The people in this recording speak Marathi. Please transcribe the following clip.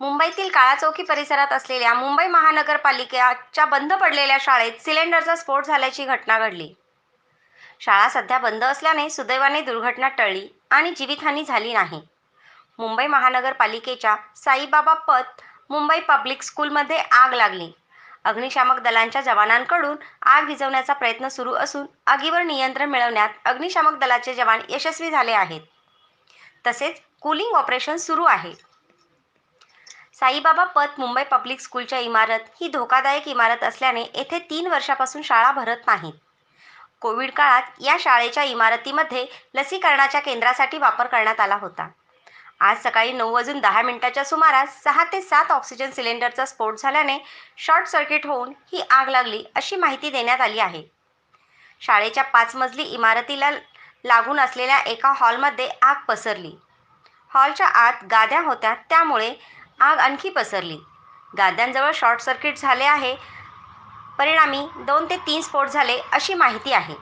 मुंबईतील काळाचौकी परिसरात असलेल्या मुंबई महानगरपालिकेच्या बंद पडलेल्या शाळेत सिलेंडरचा स्फोट झाल्याची घटना घडली. शाळा सध्या बंद असल्याने सुदैवाने दुर्घटना टळली आणि जीवितहानी झाली नाही. मुंबई महानगरपालिकेच्या साईबाबा पथ मुंबई पब्लिक स्कूलमध्ये आग लागली. अग्निशामक दलांच्या जवानांकडून आग विझवण्याचा प्रयत्न सुरू असून आगीवर नियंत्रण मिळवण्यात अग्निशामक दलाचे जवान यशस्वी झाले आहेत. तसेच कूलिंग ऑपरेशन सुरू आहे. साईबाबा पथ मुंबई पब्लिक स्कूलच्या इमारत ही धोकादायक इमारत असल्याने येथे तीन वर्षापासून शाळा भरत नाहीत. कोविड काळात या शाळेच्या इमारतीमध्ये लसीकरणाच्या केंद्रासाठी वापर करण्यात आला होता. आज सकाळी नऊ वाजून दहा मिनिटाच्या सुमारास सहा ते सात ऑक्सिजन सिलेंडरचा स्फोट झाल्याने शॉर्ट सर्किट होऊन ही आग लागली अशी माहिती देण्यात आली आहे. शाळेच्या पाच मजली इमारतीला लागून असलेल्या एका हॉलमध्ये आग पसरली. हॉलच्या आत गाद्या होत्या त्यामुळे आग आणखी पसरली. गाद्यांजवळ शॉर्ट सर्किट झाले आहे परिणामी दोन ते तीन स्फोट झाले अशी माहिती आहे.